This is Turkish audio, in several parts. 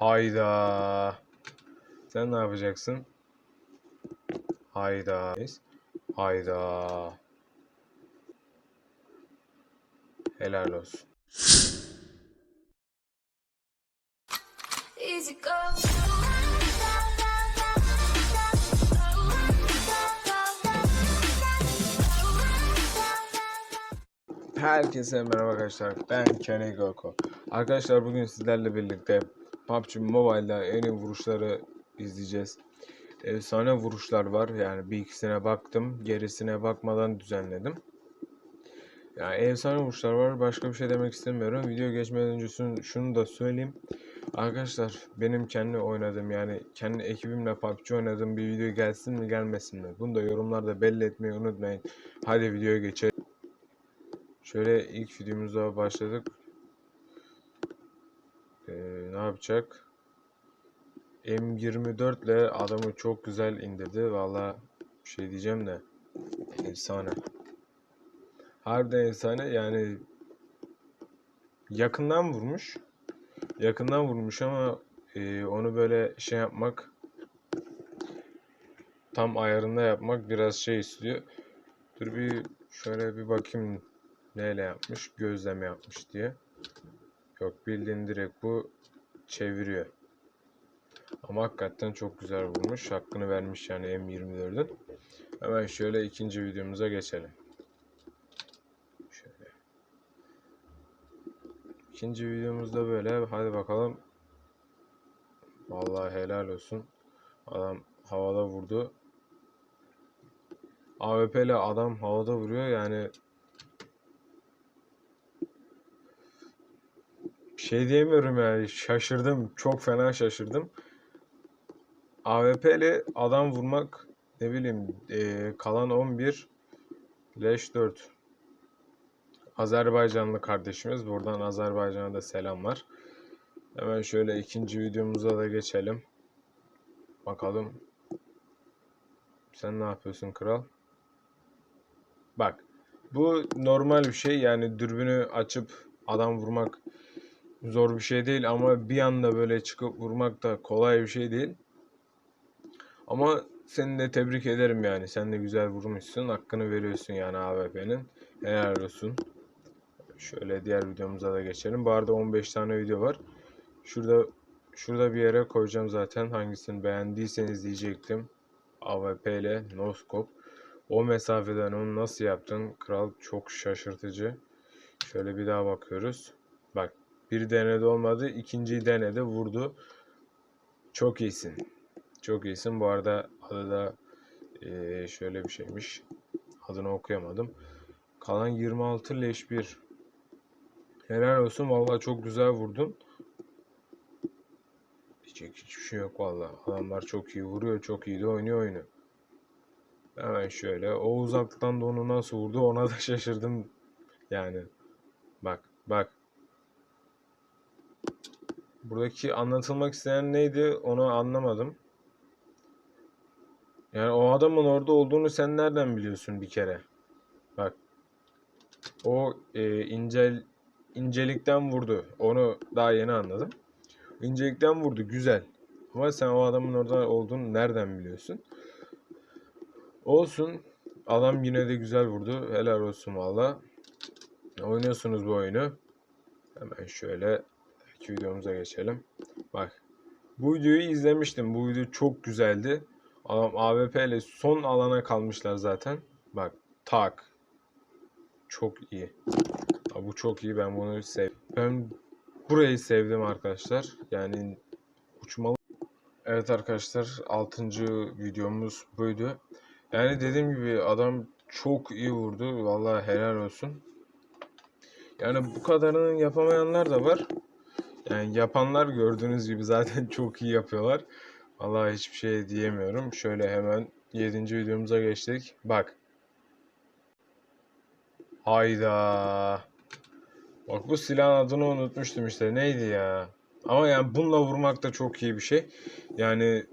Hayda. Sen ne yapacaksın? Hayda. Hayda. Helal olsun. Easy go. Herkese merhaba arkadaşlar. Ben Kenny Goko. Arkadaşlar bugün sizlerle birlikte PUBG Mobile'da en iyi vuruşları izleyeceğiz. Efsane vuruşlar var. Yani bir ikisine baktım. Gerisine bakmadan düzenledim. Yani efsane vuruşlar var. Başka bir şey demek istemiyorum. Video geçmeden önce şunu, da söyleyeyim. Arkadaşlar benim kendi oynadığım yani kendi ekibimle PUBG oynadığım bir video gelsin mi gelmesin mi? Bunu da yorumlarda belli etmeyi unutmayın. Hadi videoya geçelim. Şöyle ilk videomuza başladık. Ee, ne yapacak? M24 ile adamı çok güzel indirdi. Valla bir şey diyeceğim de efsane. Harbiden efsane yani yakından vurmuş. Yakından vurmuş ama e, onu böyle şey yapmak tam ayarında yapmak biraz şey istiyor. Dur bir şöyle bir bakayım neyle yapmış? Gözleme yapmış diye. Yok bildiğin direkt bu çeviriyor. Ama hakikaten çok güzel vurmuş. Hakkını vermiş yani M24'ün. Hemen şöyle ikinci videomuza geçelim. Şöyle. İkinci videomuzda böyle. Hadi bakalım. Vallahi helal olsun. Adam havada vurdu. AWP ile adam havada vuruyor yani şey diyemiyorum yani şaşırdım çok fena şaşırdım. AWP adam vurmak ne bileyim eee, kalan 11 leş 4 Azerbaycanlı kardeşimiz buradan Azerbaycan'a da selamlar. Hemen şöyle ikinci videomuza da geçelim. Bakalım. Sen ne yapıyorsun kral? Bak. Bu normal bir şey yani dürbünü açıp adam vurmak zor bir şey değil ama bir anda böyle çıkıp vurmak da kolay bir şey değil. Ama seni de tebrik ederim yani. Sen de güzel vurmuşsun. Hakkını veriyorsun yani AWP'nin. Helal olsun. Şöyle diğer videomuza da geçelim. Bu arada 15 tane video var. Şurada şurada bir yere koyacağım zaten. Hangisini beğendiyseniz diyecektim. AWP ile no scope. O mesafeden onu nasıl yaptın? Kral çok şaşırtıcı. Şöyle bir daha bakıyoruz. Bak bir denedi olmadı. ikinciyi denedi. Vurdu. Çok iyisin. Çok iyisin. Bu arada adı da eee, şöyle bir şeymiş. Adını okuyamadım. Kalan 26 leş 1. Helal olsun. Vallahi çok güzel vurdun. Diyecek hiçbir şey yok vallahi. Adamlar çok iyi vuruyor. Çok iyi de oynuyor oyunu. Hemen şöyle. O uzaktan da onu nasıl vurdu ona da şaşırdım. Yani. Bak. Bak. Buradaki anlatılmak istenen neydi onu anlamadım. Yani o adamın orada olduğunu sen nereden biliyorsun bir kere? Bak. O e, incel incelikten vurdu. Onu daha yeni anladım. İncelikten vurdu güzel. Ama sen o adamın orada olduğunu nereden biliyorsun? Olsun. Adam yine de güzel vurdu. Helal olsun valla. Oynuyorsunuz bu oyunu. Hemen şöyle iki videomuza geçelim. Bak. Bu videoyu izlemiştim. Bu video çok güzeldi. Adam AWP ile son alana kalmışlar zaten. Bak. Tak. Çok iyi. Aa, Bu çok iyi. Ben bunu sev. Ben burayı sevdim arkadaşlar. Yani uçmalı. Evet arkadaşlar 6. videomuz buydu. Yani dediğim gibi adam çok iyi vurdu. Vallahi helal olsun. Yani bu kadarını yapamayanlar da var. Yani yapanlar gördüğünüz gibi zaten çok iyi yapıyorlar. Vallahi hiçbir şey diyemiyorum. Şöyle hemen 7. videomuza geçtik. Bak. Hayda. Bak bu silahın adını unutmuştum işte. Neydi ya? Ama yani bununla vurmak da çok iyi bir şey. Yani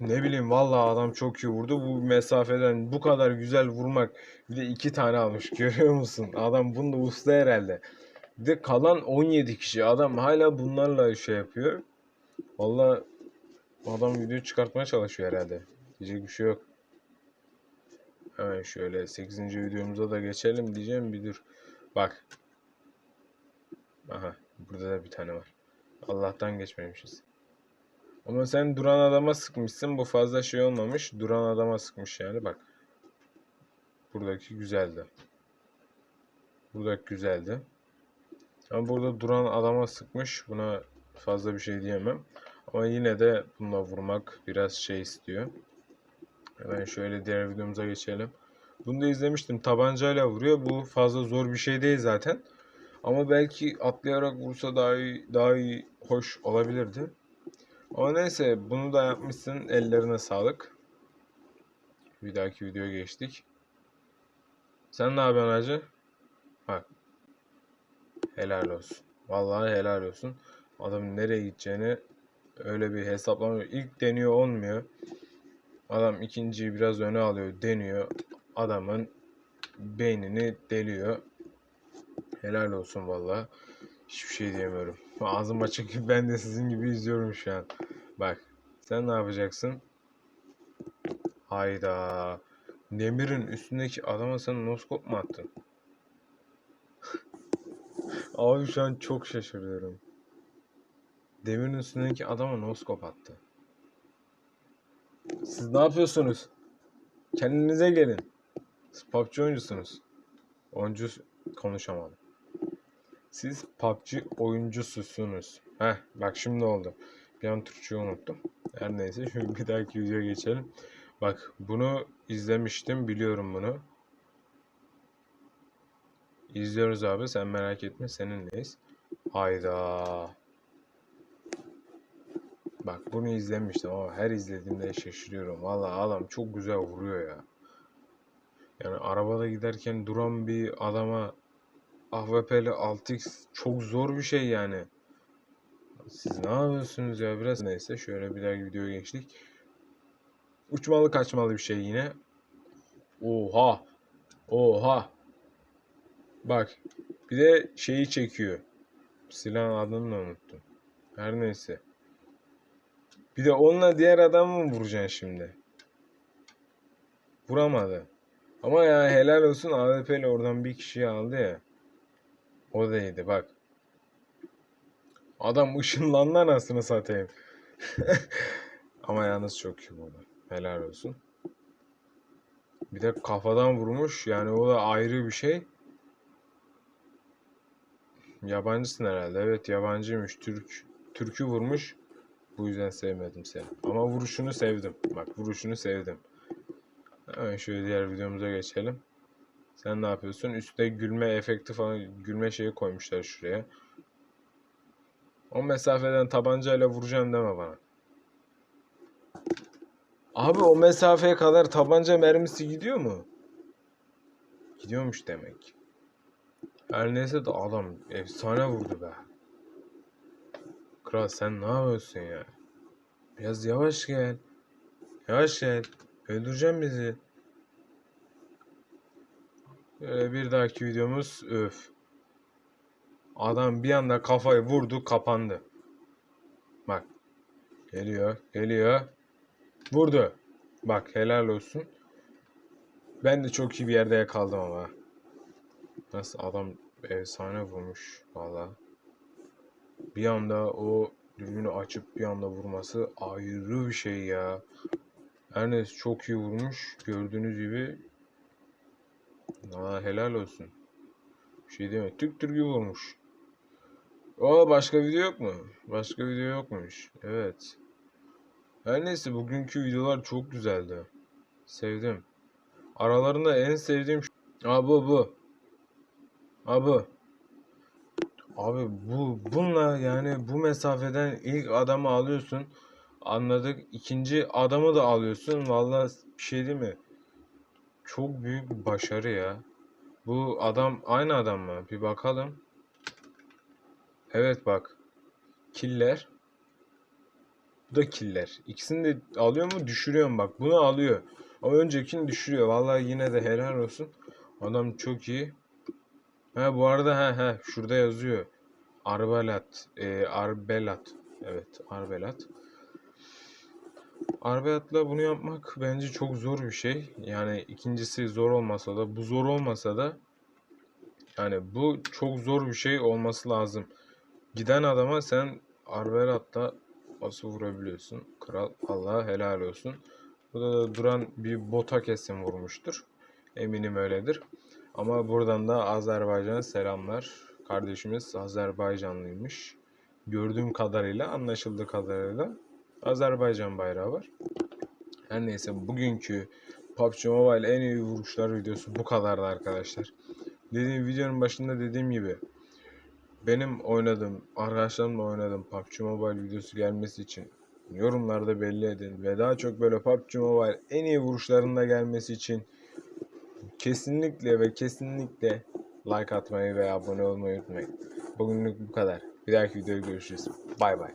ne bileyim vallahi adam çok iyi vurdu. Bu mesafeden bu kadar güzel vurmak. Bir de iki tane almış görüyor musun? Adam bunda usta herhalde. Bir de kalan 17 kişi. Adam hala bunlarla şey yapıyor. Valla adam video çıkartmaya çalışıyor herhalde. Diyecek bir şey yok. Hemen şöyle 8. videomuza da geçelim diyeceğim bir dur. Bak. Aha burada da bir tane var. Allah'tan geçmemişiz. Ama sen duran adama sıkmışsın. Bu fazla şey olmamış. Duran adama sıkmış yani bak. Buradaki güzeldi. Buradaki güzeldi. Ama burada duran adama sıkmış. Buna fazla bir şey diyemem. Ama yine de bununla vurmak biraz şey istiyor. Hemen şöyle diğer videomuza geçelim. Bunu da izlemiştim. Tabancayla vuruyor. Bu fazla zor bir şey değil zaten. Ama belki atlayarak vursa daha iyi, daha iyi, hoş olabilirdi. Ama neyse bunu da yapmışsın. Ellerine sağlık. Bir dahaki videoya geçtik. Sen ne yapıyorsun hacı? Bak. Helal olsun. Vallahi helal olsun. Adam nereye gideceğini öyle bir hesaplamıyor. İlk deniyor olmuyor. Adam ikinciyi biraz öne alıyor, deniyor. Adamın beynini deliyor. Helal olsun vallahi. Hiçbir şey diyemiyorum. Ağzım açık ben de sizin gibi izliyorum şu an. Bak sen ne yapacaksın? Hayda. Demir'in üstündeki adama sen noskop mu attın? Abi şu an çok şaşırıyorum. Demir'in üstündeki adama noskop attı. Siz ne yapıyorsunuz? Kendinize gelin. Siz PUBG oyuncusunuz. Oyuncu konuşamadım. Siz PUBG oyuncususunuz. Heh bak şimdi oldu. Bir an Türkçeyi unuttum. Her neyse şimdi bir dahaki videoya geçelim. Bak bunu izlemiştim biliyorum bunu. İzliyoruz abi sen merak etme seninleyiz. Hayda. Bak bunu izlemiştim ama her izlediğimde şaşırıyorum. Valla adam çok güzel vuruyor ya. Yani arabada giderken duran bir adama AWP'li 6x çok zor bir şey yani. Siz ne yapıyorsunuz ya biraz neyse şöyle bir dahaki videoya geçtik. Uçmalı kaçmalı bir şey yine. Oha. Oha. Bak. Bir de şeyi çekiyor. Silahın adını da unuttum. Her neyse. Bir de onunla diğer adamı mı vuracaksın şimdi? Vuramadı. Ama ya helal olsun AWP ile oradan bir kişiyi aldı ya. O da iyiydi bak. Adam ışınlandı anasını satayım. Ama yalnız çok iyi burada. Helal olsun. Bir de kafadan vurmuş. Yani o da ayrı bir şey. Yabancısın herhalde. Evet yabancıymış. Türk. Türk'ü vurmuş. Bu yüzden sevmedim seni. Ama vuruşunu sevdim. Bak vuruşunu sevdim. Hemen şöyle diğer videomuza geçelim. Sen ne yapıyorsun? Üstte gülme efekti falan gülme şeyi koymuşlar şuraya. O mesafeden tabancayla vuracaksın deme bana. Abi o mesafeye kadar tabanca mermisi gidiyor mu? Gidiyormuş demek. Her neyse de adam efsane vurdu be. Kral sen ne yapıyorsun ya? Biraz yavaş gel. Yavaş gel. Öldüreceğim bizi. Ee, bir dahaki videomuz öf. Adam bir anda kafayı vurdu kapandı. Bak. Geliyor. Geliyor. Vurdu. Bak helal olsun. Ben de çok iyi bir yerde yakaladım ama. Nasıl adam efsane vurmuş valla. Bir anda o dürbünü açıp bir anda vurması ayrı bir şey ya. Her neyse çok iyi vurmuş. Gördüğünüz gibi. Aa, helal olsun. Bir şey deme. Türk Türk'ü vurmuş. O başka video yok mu? Başka video yokmuş. Evet. Her neyse bugünkü videolar çok güzeldi. Sevdim. Aralarında en sevdiğim Aa bu bu. Abi. Abi bu bununla yani bu mesafeden ilk adamı alıyorsun. Anladık. İkinci adamı da alıyorsun. Vallahi bir şey değil mi? Çok büyük bir başarı ya. Bu adam aynı adam mı? Bir bakalım. Evet bak. Killer. Bu da killer. İkisini de alıyor mu? Düşürüyor mu? Bak bunu alıyor. Ama öncekini düşürüyor. Vallahi yine de helal olsun. Adam çok iyi. Ha bu arada ha ha şurada yazıyor. Arbalat, e, Arbelat. Evet, Arbelat. Arbelat'la bunu yapmak bence çok zor bir şey. Yani ikincisi zor olmasa da, bu zor olmasa da yani bu çok zor bir şey olması lazım. Giden adama sen Arbelat'la nasıl vurabiliyorsun? Kral Allah'a helal olsun. Burada da duran bir bota kesin vurmuştur. Eminim öyledir. Ama buradan da Azerbaycan'a selamlar. Kardeşimiz Azerbaycanlıymış. Gördüğüm kadarıyla, anlaşıldığı kadarıyla Azerbaycan bayrağı var. Her neyse bugünkü PUBG Mobile en iyi vuruşlar videosu bu kadardı arkadaşlar. Dediğim videonun başında dediğim gibi benim oynadığım, arkadaşlarımla oynadığım PUBG Mobile videosu gelmesi için yorumlarda belli edin ve daha çok böyle PUBG Mobile en iyi vuruşlarında gelmesi için kesinlikle ve kesinlikle like atmayı ve abone olmayı unutmayın. Bugünlük bu kadar. Bir dahaki videoda görüşürüz. Bay bay.